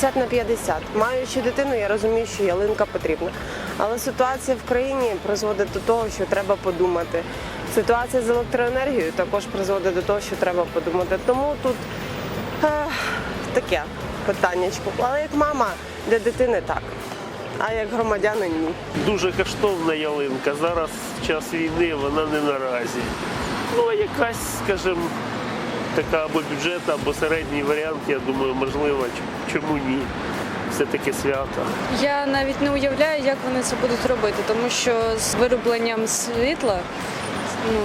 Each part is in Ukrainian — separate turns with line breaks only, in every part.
50 на 50. Маючи дитину, я розумію, що ялинка потрібна. Але ситуація в країні призводить до того, що треба подумати. Ситуація з електроенергією також призводить до того, що треба подумати. Тому тут е, таке питаннячко. Але як мама для дитини так. А як громадянин ні.
Дуже коштовна ялинка. Зараз в час війни вона не наразі. Ну а якась, скажімо, така або бюджетна, або середній варіант, я думаю, можливо, чому ні. Все-таки свято.
Я навіть не уявляю, як вони це будуть робити, тому що з виробленням світла ну,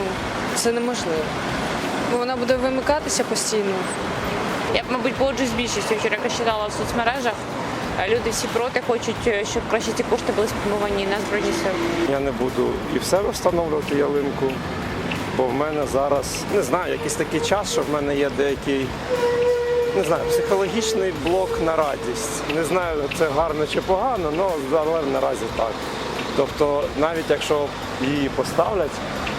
це неможливо. Бо вона буде вимикатися постійно.
Я, мабуть, погоджуюсь з більшістю. Вчора яка читала в соцмережах. е, Люди всі проти хочуть, е, щоб краще ці кошти були спрямовані на збройні сили.
Я не буду і в себе встановлювати ялинку, бо в мене зараз не знаю, якийсь такий час, що в мене є деякий не знаю, психологічний блок на радість. Не знаю, це гарно чи погано, але наразі так. Тобто, навіть якщо її поставлять,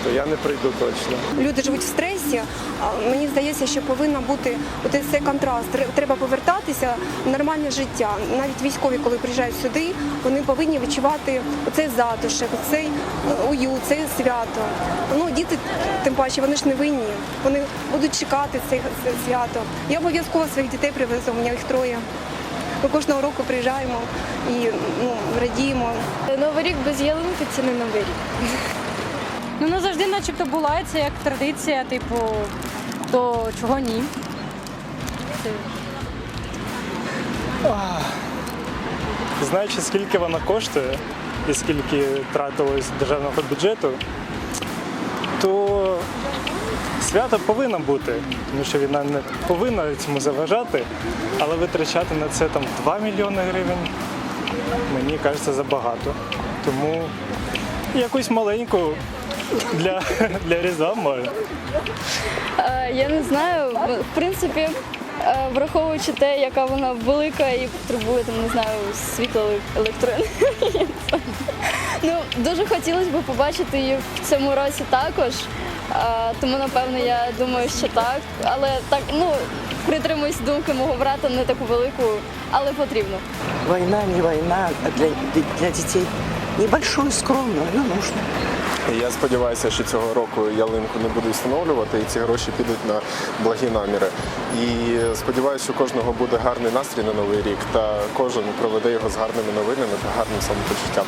то я не прийду точно.
люди живуть в стресі. а Мені здається, що повинна бути от цей контраст. Треба повертатися в нормальне життя. Навіть військові, коли приїжджають сюди, вони повинні відчувати цей затишок, цей е, уют, це свято. Ну діти, тим паче, вони ж не винні. Вони будуть чекати це свято. Я обов'язково своїх дітей привезу. У мене їх троє. Ми кожного року приїжджаємо і ну, радіємо.
Новий рік без ялинки це не новий рік.
Ну, вона завжди начебто була, це як традиція, типу, то чого ні. Це
Знаючи, скільки вона коштує і скільки тратилось державного бюджету, то свято повинно бути, тому що війна не повинна цьому заважати, але витрачати на це там 2 мільйони гривень, мені кажеться, забагато. Тому якусь маленьку для, для Різдва.
Е, Я не знаю, в принципі, е, враховуючи те, яка вона велика і потребує там, не знаю, світла електроенергії. Ну, дуже хотілося б побачити її в цьому році також. Е, Тому, напевно, я думаю, що так. Але так, ну, притримуюсь думки мого брата не таку велику, але потрібно.
Война не война, а для, для детей небольшую, скромную, но нужно.
Я сподіваюся, що цього року ялинку не буду встановлювати, і ці гроші підуть на благі наміри. І сподіваюся, що кожного буде гарний настрій на новий рік, та кожен проведе його з гарними новинами та гарним самопочуттям.